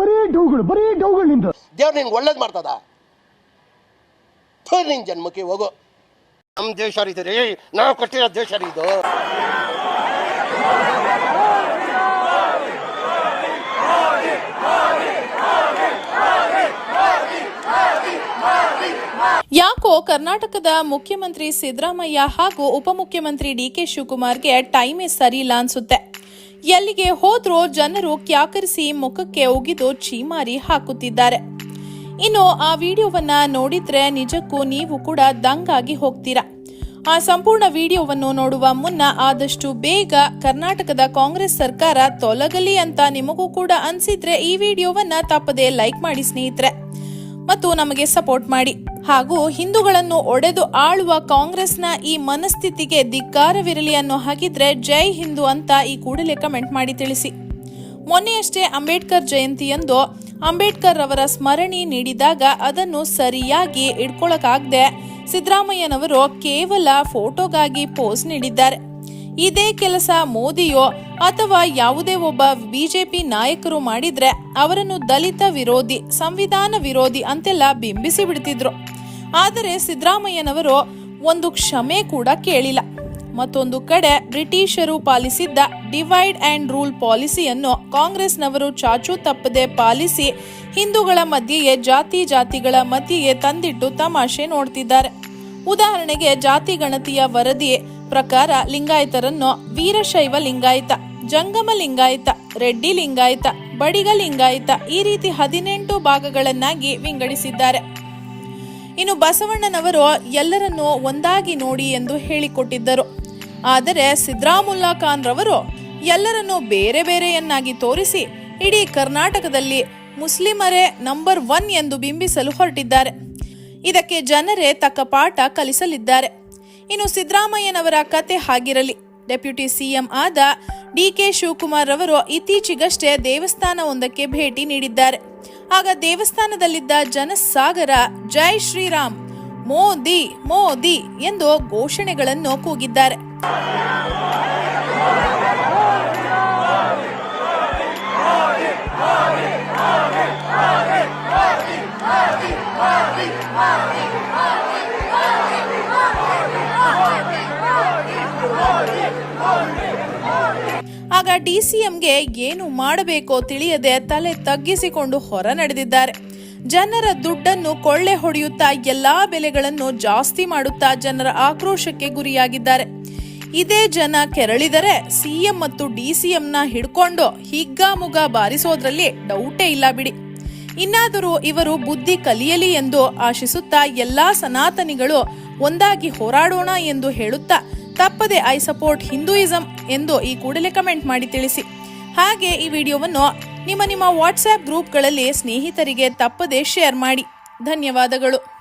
ಬರೀ ಡೌಗಳು ಬರೀ ಡೌಗಳು ನಿಂದು. ದೇವ್ರು ನಿನ್ಗೆ ಒಳ್ಳೇದು ಮಾಡ್ತದ? ನಿನ್ ಜನ್ಮಕ್ಕೆ ಹೋಗು. ನಮ್ಮ ದೇಶ ರೀ ರೀ ನಾವು ಕಟ್ಟಿರೋ ದೇಶ ರೀ ಇದು. ಯಾಕೋ ಕರ್ನಾಟಕದ ಮುಖ್ಯಮಂತ್ರಿ ಸಿದ್ದರಾಮಯ್ಯ ಹಾಗೂ ಉಪಮುಖ್ಯಮಂತ್ರಿ ಡಿಕೆ ಶಿವಕುಮಾರ್ಗೆ ಟೈಮೇ ಇಲ್ಲ ಅನ್ಸುತ್ತೆ. ಎಲ್ಲಿಗೆ ಹೋದ್ರೂ ಜನರು ಕ್ಯಾಕರಿಸಿ ಮುಖಕ್ಕೆ ಉಗಿದು ಚೀಮಾರಿ ಹಾಕುತ್ತಿದ್ದಾರೆ. ಇನ್ನು ಆ ವಿಡಿಯೋವನ್ನ ನೋಡಿದ್ರೆ ನಿಜಕ್ಕೂ ನೀವು ಕೂಡ ದಂಗಾಗಿ ಹೋಗ್ತೀರಾ. ಆ ಸಂಪೂರ್ಣ ವಿಡಿಯೋವನ್ನು ನೋಡುವ ಮುನ್ನ ಆದಷ್ಟು ಬೇಗ ಕರ್ನಾಟಕದ ಕಾಂಗ್ರೆಸ್ ಸರ್ಕಾರ ತೊಲಗಲಿ ಅಂತ ನಿಮಗೂ ಕೂಡ ಅನ್ಸಿದ್ರೆ ಈ ವಿಡಿಯೋವನ್ನ ತಪ್ಪದೆ ಲೈಕ್ ಮಾಡಿ ಸ್ನೇಹಿತರೆ. ಮತ್ತು ನಮಗೆ ಸಪೋರ್ಟ್ ಮಾಡಿ. ಹಾಗೂ ಹಿಂದೂಗಳನ್ನು ಒಡೆದು ಆಳುವ ಕಾಂಗ್ರೆಸ್ನ ಈ ಮನಸ್ಥಿತಿಗೆ ಧಿಕ್ಕಾರವಿರಲಿ ಅನ್ನೋ ಹಾಗಿದ್ರೆ ಜೈ ಹಿಂದೂ ಅಂತ ಈ ಕೂಡಲೇ ಕಮೆಂಟ್ ಮಾಡಿ ತಿಳಿಸಿ. ಮೊನ್ನೆಯಷ್ಟೇ ಅಂಬೇಡ್ಕರ್ ಜಯಂತಿಯಂದು ಅಂಬೇಡ್ಕರ್ ಅವರ ಸ್ಮರಣೆ ನೀಡಿದಾಗ ಅದನ್ನು ಸರಿಯಾಗಿ ಇಡ್ಕೊಳಕಾಗದೆ ಸಿದ್ದರಾಮಯ್ಯನವರು ಕೇವಲ ಫೋಟೋಗಾಗಿ ಪೋಸ್ ನೀಡಿದ್ದಾರೆ. ಇದೇ ಕೆಲಸ ಮೋದಿಯೋ ಅಥವಾ ಯಾವುದೇ ಒಬ್ಬ ಬಿಜೆಪಿ ನಾಯಕರು ಮಾಡಿದ್ರೆ ಅವರನ್ನು ದಲಿತ ವಿರೋಧಿ, ಸಂವಿಧಾನ ವಿರೋಧಿ ಅಂತೆಲ್ಲ ಬಿಂಬಿಸಿ ಬಿಡ್ತಿದ್ರು. ಆದರೆ ಸಿದ್ದರಾಮಯ್ಯನವರು ಒಂದು ಕ್ಷಮೆ ಕೂಡ ಕೇಳಿಲ್ಲ. ಮತ್ತೊಂದು ಕಡೆ ಬ್ರಿಟಿಷರು ಪಾಲಿಸಿದ್ದ ಡಿವೈಡ್ ಅಂಡ್ ರೂಲ್ ಪಾಲಿಸಿಯನ್ನು ಕಾಂಗ್ರೆಸ್ನವರು ಚಾಚು ತಪ್ಪದೆ ಪಾಲಿಸಿ ಹಿಂದೂಗಳ ಮಧ್ಯೆಯೇ ಜಾತಿ ಜಾತಿಗಳ ಮಧ್ಯೆಯೇ ತಂದಿಟ್ಟು ತಮಾಷೆ ನೋಡ್ತಿದ್ದಾರೆ. ಉದಾಹರಣೆಗೆ ಜಾತಿ ಗಣತಿಯ ವರದಿ ಪ್ರಕಾರ ಲಿಂಗಾಯತರನ್ನು ವೀರಶೈವ ಲಿಂಗಾಯತ, ಜಂಗಮ ಲಿಂಗಾಯತ, ರೆಡ್ಡಿ ಲಿಂಗಾಯತ, ಬಡಿಗ ಲಿಂಗಾಯತ ಈ ರೀತಿ ಹದಿನೆಂಟು ಭಾಗಗಳನ್ನಾಗಿ ವಿಂಗಡಿಸಿದ್ದಾರೆ. ಇನ್ನು ಬಸವಣ್ಣನವರು ಎಲ್ಲರನ್ನು ಒಂದಾಗಿ ನೋಡಿ ಎಂದು ಹೇಳಿಕೊಟ್ಟಿದ್ದರು. ಆದರೆ ಸಿದ್ದರಾಮುಲ್ಲಾ ಖಾನ್ ರವರು ಎಲ್ಲರನ್ನು ಬೇರೆ ಬೇರೆಯನ್ನಾಗಿ ತೋರಿಸಿ ಇಡೀ ಕರ್ನಾಟಕದಲ್ಲಿ ಮುಸ್ಲಿಮರೇ ನಂಬರ್ ಒನ್ ಎಂದು ಬಿಂಬಿಸಲು ಹೊರಟಿದ್ದಾರೆ. ಇದಕ್ಕೆ ಜನರೇ ತಕ್ಕ ಪಾಠ ಕಲಿಸಲಿದ್ದಾರೆ. ಇನ್ನು ಸಿದ್ದರಾಮಯ್ಯನವರ ಕತೆ ಹಾಗಿರಲಿ. ಡೆಪ್ಯೂಟಿ ಸಿಎಂ ಆದ ಡಿಕೆ ಶಿವಕುಮಾರ್ ಅವರು ಇತ್ತೀಚೆಗಷ್ಟೇ ದೇವಸ್ಥಾನವೊಂದಕ್ಕೆ ಭೇಟಿ ನೀಡಿದ್ದಾರೆ. ಆಗ ದೇವಸ್ಥಾನದಲ್ಲಿದ್ದ ಜನಸಾಗರ, ಜೈ ಶ್ರೀರಾಮ್, ಮೋದಿ ಮೋದಿ ಎಂದು ಘೋಷಣೆಗಳನ್ನು ಕೂಗಿದ್ದಾರೆ. ಆಗ ಡಿಸಿಎಂಗೆ ಏನು ಮಾಡಬೇಕೋ ತಿಳಿಯದೆ ತಲೆ ತಗ್ಗಿಸಿಕೊಂಡು ಹೊರ ನಡೆದಿದ್ದಾರೆ. ಜನರ ದುಡ್ಡನ್ನು ಕೊಳ್ಳೆ ಹೊಡೆಯುತ್ತಾ ಎಲ್ಲಾ ಬೆಲೆಗಳನ್ನು ಜಾಸ್ತಿ ಮಾಡುತ್ತಾ ಜನರ ಆಕ್ರೋಶಕ್ಕೆ ಗುರಿಯಾಗಿದ್ದಾರೆ. ಇದೇ ಜನ ಕೆರಳಿದರೆ ಸಿಎಂ ಮತ್ತು ಡಿಸಿಎಂನ ಹಿಡ್ಕೊಂಡು ಹಿಗ್ಗಾಮುಗ ಬಾರಿಸೋದ್ರಲ್ಲಿ ಡೌಟೇ ಇಲ್ಲ ಬಿಡಿ. ಇನ್ನಾದರೂ ಇವರು ಬುದ್ಧಿ ಕಲಿಯಲಿ ಎಂದು ಆಶಿಸುತ್ತಾ ಎಲ್ಲಾ ಸನಾತನಿಗಳು ಒಂದಾಗಿ ಹೋರಾಡೋಣ ಎಂದು ಹೇಳುತ್ತಾ ತಪ್ಪದೆ ಐ ಸಪೋರ್ಟ್ ಹಿಂದೂಯಿಸಂ ಎಂದು ಈ ಕೂಡಲೇ ಕಮೆಂಟ್ ಮಾಡಿ ತಿಳಿಸಿ. ಹಾಗೆ ಈ ವಿಡಿಯೋವನ್ನು ನಿಮ್ಮ ನಿಮ್ಮ ವಾಟ್ಸ್ಆ್ಯಪ್ ಗ್ರೂಪ್ಗಳಲ್ಲಿ ಸ್ನೇಹಿತರಿಗೆ ತಪ್ಪದೆ ಶೇರ್ ಮಾಡಿ. ಧನ್ಯವಾದಗಳು.